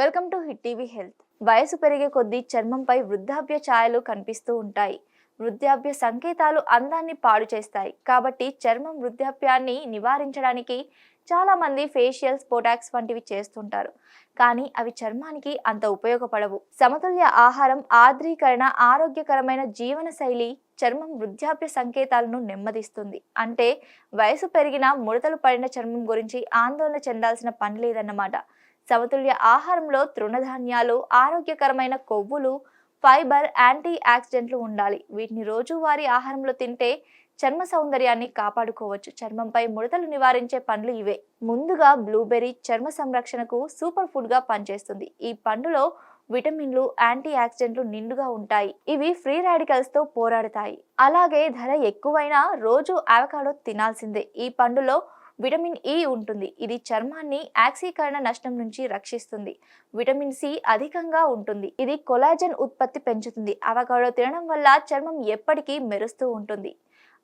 Welcome to hit TV health. వయసు పెరిగే కొద్దీ చర్మంపై వృద్ధాప్య ఛాయలు కనిపిస్తూ ఉంటాయి. వృద్ధాప్య సంకేతాలు అందాన్ని పాడు చేస్తాయి. కాబట్టి చర్మం వృద్ధాప్యాన్ని నివారించడానికి చాలామంది ఫేషియల్స్ పోటాక్స్ వంటివి చేస్తుంటారు. కానీ అవి చర్మానికి అంత ఉపయోగపడవు. సమతుల్య ఆహారం ఆర్ద్రీకరణ ఆరోగ్యకరమైన జీవన శైలి చర్మం వృద్ధాప్య సంకేతాలను నెమ్మదిస్తుంది. అంటే వయసు పెరిగిన ముడతలు పడిన చర్మం గురించి ఆందోళన చెందాల్సిన పని లేదన్నమాట. సమతుల్య ఆహారంలో తృణధాన్యాలు ఆరోగ్యకరమైన కొవ్వులు ఫైబర్ యాంటీ యాక్సిడెంట్లు ఉండాలి. వీటిని రోజువారీ ఆహారంలో తింటే చర్మ సౌందర్యాన్ని కాపాడుకోవచ్చు. చర్మంపై ముడతలు నివారించే పండ్లు ఇవే. ముందుగా బ్లూబెర్రీ చర్మ సంరక్షణకు సూపర్ ఫుడ్గా పనిచేస్తుంది. ఈ పండులో విటమిన్లు యాంటీ యాక్సిడెంట్లు నిండుగా ఉంటాయి. ఇవి ఫ్రీ రాడికల్స్తో పోరాడతాయి. అలాగే ధర ఎక్కువైనా రోజు అవకాడో తినాల్సిందే. ఈ పండులో విటమిన్ ఇ ఉంటుంది. ఇది చర్మాన్ని ఆక్సీకరణ నష్టం నుంచి రక్షిస్తుంది. విటమిన్ సి అధికంగా ఉంటుంది. ఇది కొలాజన్ ఉత్పత్తి పెంచుతుంది. అవకాడో తినడం వల్ల చర్మం ఎప్పటికీ మెరుస్తూ ఉంటుంది.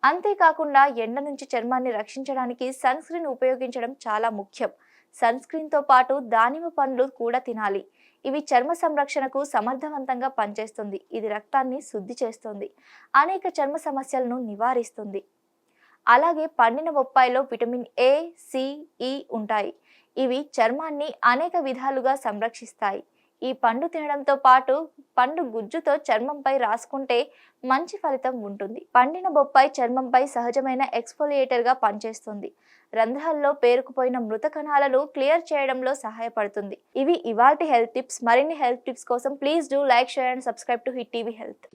అంతేకాకుండా ఎండ నుంచి చర్మాన్ని రక్షించడానికి సన్ స్క్రీన్ ఉపయోగించడం చాలా ముఖ్యం. సన్ స్క్రీన్తో పాటు దానిమ్మ పండ్లు కూడా తినాలి. ఇవి చర్మ సంరక్షణకు సమర్థవంతంగా పనిచేస్తుంది. ఇది రక్తాన్ని శుద్ధి చేస్తుంది. అనేక చర్మ సమస్యలను నివారిస్తుంది. అలాగే పండిన బొప్పాయిలో విటమిన్ ఏ సిఇ ఈ ఉంటాయి. ఇవి చర్మాన్ని అనేక విధాలుగా సంరక్షిస్తాయి. ఈ పండు తినడంతో పాటు పండు గుజ్జుతో చర్మంపై రాసుకుంటే మంచి ఫలితం ఉంటుంది. పండిన బొప్పాయి చర్మంపై సహజమైన ఎక్స్పోలియేటర్గా పనిచేస్తుంది. రంధ్రాల్లో పేరుకుపోయిన మృత కణాలను క్లియర్ చేయడంలో సహాయపడుతుంది. ఇవి ఇవాల్టి హెల్త్ టిప్స్. మరిన్ని హెల్త్ టిప్స్ కోసం please do like share and subscribe to hit TV health.